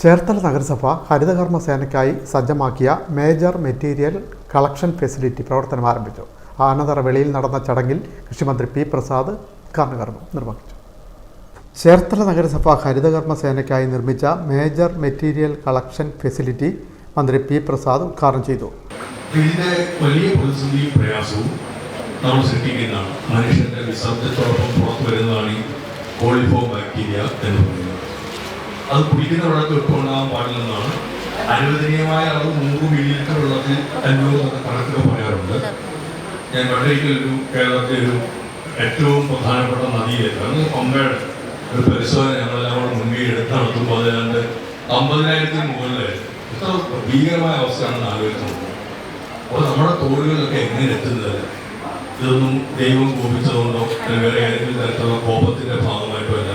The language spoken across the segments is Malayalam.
ചേർത്തല നഗരസഭ ഹരിതകർമ്മ സേനയ്ക്കായി സജ്ജമാക്കിയ മേജർ മെറ്റീരിയൽ കളക്ഷൻ ഫെസിലിറ്റി പ്രവർത്തനം ആരംഭിച്ചു. ആനതറ വെളിയിൽ നടന്ന ചടങ്ങിൽ കൃഷിമന്ത്രി പി പ്രസാദ് ഉദ്ഘാടനകർമ്മം നിർവഹിച്ചു. ചേർത്തല നഗരസഭ ഹരിതകർമ്മ സേനയ്ക്കായി നിർമ്മിച്ച മേജർ മെറ്റീരിയൽ കളക്ഷൻ ഫെസിലിറ്റി മന്ത്രി പി പ്രസാദ് ഉദ്ഘാടനം ചെയ്തു. ഇതിന്റെ വലിയ പ്രതിസന്ധിയും പ്രയാസവും നമ്മൾ സൃഷ്ടിക്കുന്നതാണ് മനുഷ്യന്റെ വിസർജത്തോടൊപ്പം പുറത്തു വരുന്നതാണ് കോളിഫോം ബാക്ടീരിയ എന്ന് പറയുന്നത്. അത് കുടിക്കുന്ന വെള്ളത്തിൽ ഉൾക്കൊള്ളാൻ പാടില്ലെന്നാണ്. അനുവദനീയമായ അളവ് നൂറ് മില്ലി ലിറ്റർ വെള്ളത്തിൽ അഞ്ഞൂറ് കണക്കൊക്കെ പറയാറുണ്ട്. ഞാൻ ഒരു കേരളത്തിലെ ഒരു ഏറ്റവും പ്രധാനപ്പെട്ട നദിയിലേക്ക് അന്ന് പമ്പയുടെ ഒരു പരിശോധന ഞങ്ങളെല്ലാം കൂടെ മുൻകൈ എടുത്ത് നടത്തുമ്പോൾ അതിനകത്ത് അമ്പതിനായിരത്തിന് മുകളിൽ എത്ര ഭീകരമായ അവസ്ഥയാണെന്ന് ആലോചിക്കുന്നത് അപ്പോൾ നമ്മുടെ തോടുകളിലൊക്കെ എങ്ങനെ എത്തുന്നത്? ഇതൊന്നും ദൈവം കോപിച്ചതുകൊണ്ടോ? അല്ലെങ്കിൽ വേറെ ഏതെങ്കിലും തരത്തിലുള്ള കോപത്തിന്റെ ഭാഗമായിട്ടോ അല്ല.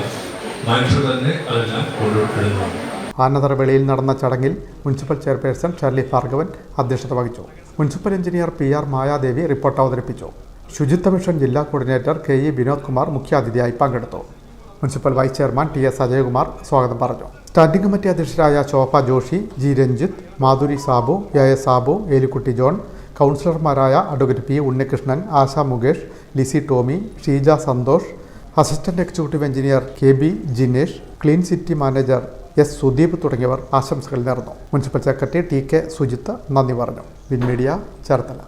മനുഷ്യർ തന്നെ അതെല്ലാം കൊണ്ടുവിടുന്നതാണ് ആനതറ വെളിയിൽ നടന്ന ചടങ്ങിൽ മുനിസിപ്പൽ ചെയർപേഴ്സൺ ഷർലി ഭാർഗവൻ അധ്യക്ഷത വഹിച്ചു. Municipal engineer P R Mayadevi report അവതരിപ്പിച്ചു. ശുചിത്വ മിഷൻ ജില്ലാ coordinator K E Vinod Kumar മുഖ്യാതിഥിയായി പങ്കെടുത്തു. Municipal vice chairman T S Ajayakumar സ്വാഗതം പറഞ്ഞു. Standing committee അധ്യക്ഷരായ Shobha Joshi G Ranjith Madhuri Sabu A S Sabu Elikutty John കൗൺസിലർമാരായ advocate P Unnikrishnan Asha Mukesh Lissy Tomy Sheeja Santhosh assistant executive engineer K B Jinesh clean city manager S Sudeep തുടങ്ങിയവർ ആശംസകൾ നേർന്നു. Municipal secretary T K Sujith നന്ദി പറഞ്ഞു. വിൻമീഡിയ ചേർത്തല.